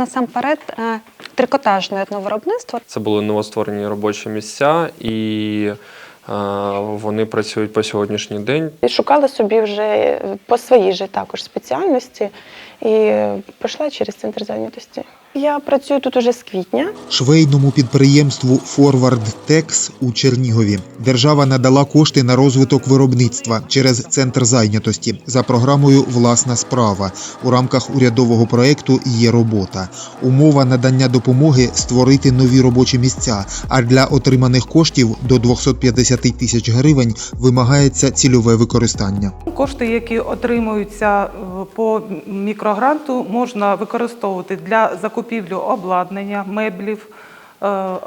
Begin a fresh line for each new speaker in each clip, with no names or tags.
насамперед е, трикотажне етновиробництво.
Це були новостворені робочі місця, і е, вони працюють по сьогоднішній день.
І шукала собі вже по своїй же також спеціальності і пройшла через центр зайнятості. Я працюю тут уже з квітня.
Швейному підприємству Форвард Текс у Чернігові держава надала кошти на розвиток виробництва через центр зайнятості за програмою Власна справа у рамках урядового проекту Є робота. Умова надання допомоги створити нові робочі місця. А для отриманих коштів до 250 тисяч гривень вимагається цільове використання.
Кошти, які отримуються е, по мікрогранту, можна використовувати для закупівлі обладнання, меблів, е, е,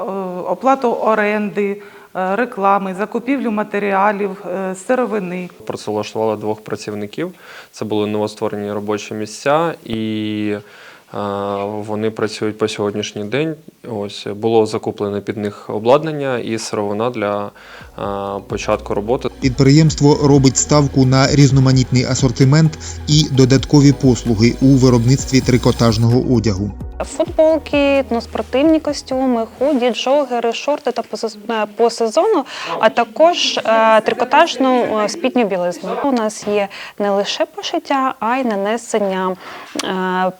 оплату оренди, е, реклами, закупівлю матеріалів, сировини.
Працевлаштували двох працівників. Це були новостворені робочі місця, і вони працюють по сьогоднішній день. Ось було закуплене під них обладнання і сировина для початку роботи.
Підприємство робить ставку на різноманітний асортимент і додаткові послуги у виробництві трикотажного одягу.
Футболки, ну, спортивні костюми, худі, джогери, шорти та по е, сезону, а також е, трикотажну е, спідню білизну. У нас є не лише пошиття, а й нанесення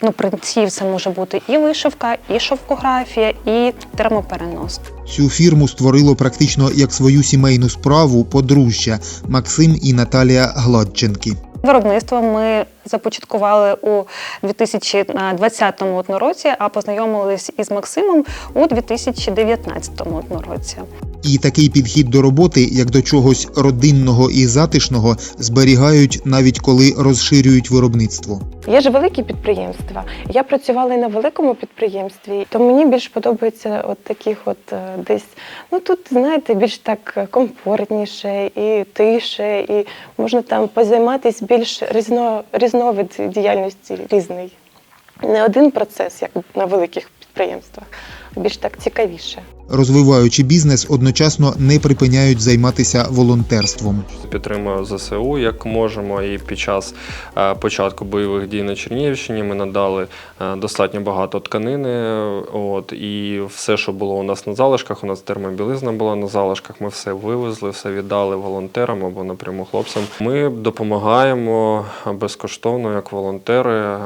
ну, принтів. Це може бути і вишивка, і шовкографія, і термоперенос.
Цю фірму створило практично як свою сімейну справу подружжя Максим і Наталія Гладченки.
Виробництво ми започаткували у 2020 році, а познайомились із Максимом у 2019 році.
І такий підхід до роботи, як до чогось родинного і затишного, зберігають навіть коли розширюють виробництво.
Є ж великі підприємства. Я працювала і на великому підприємстві, то мені більш подобається от таких, от е, десь ну тут знаєте, більш так комфортніше і тише, і можна там позайматися більш різно, різновид діяльності різний. Не один процес, як на великих підприємствах, більш так цікавіше.
Розвиваючи бізнес, одночасно не припиняють займатися волонтерством.
Підтримую ЗСУ як можемо. І під час е, початку бойових дій на Чернігівщині ми надали е, достатньо багато тканини. От і все, що було у нас на залишках, у нас термобілизна була на залишках. Ми все вивезли, все віддали волонтерам або напряму хлопцям. Ми допомагаємо безкоштовно як волонтери.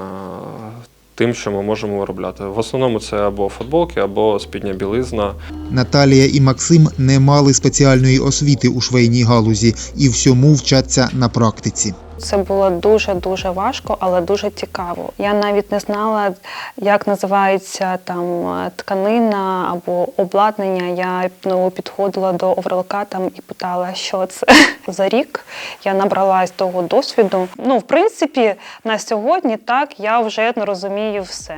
Тим, що ми можемо виробляти. В основному це або футболки, або спідня білизна.
Наталія і Максим не мали спеціальної освіти у швейній галузі і всьому вчаться на практиці.
Це було дуже дуже важко, але дуже цікаво. Я навіть не знала, як називається там е, тканина або обладнання. Я ну, підходила до оверлка там і питала, що це за рік. Я набралась того досвіду. Ну, в принципі, на сьогодні так я вже розумію все.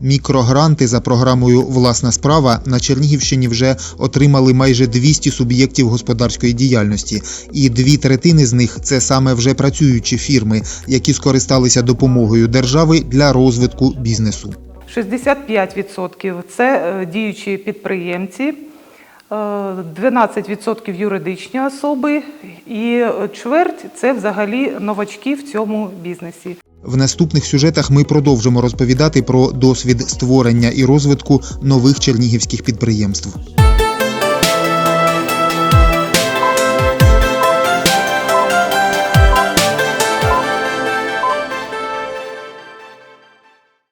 Мікрогранти за програмою Власна справа на Чернігівщині вже отримали майже 200 суб'єктів господарської діяльності, і дві третини з них це саме вже працюючі фірми, які скористалися допомогою держави для розвитку бізнесу.
65% це е, діючі підприємці, е, 12% юридичні особи і е, чверть це взагалі новачки в цьому бізнесі.
В наступних сюжетах ми продовжимо розповідати про досвід створення і розвитку нових чернігівських підприємств.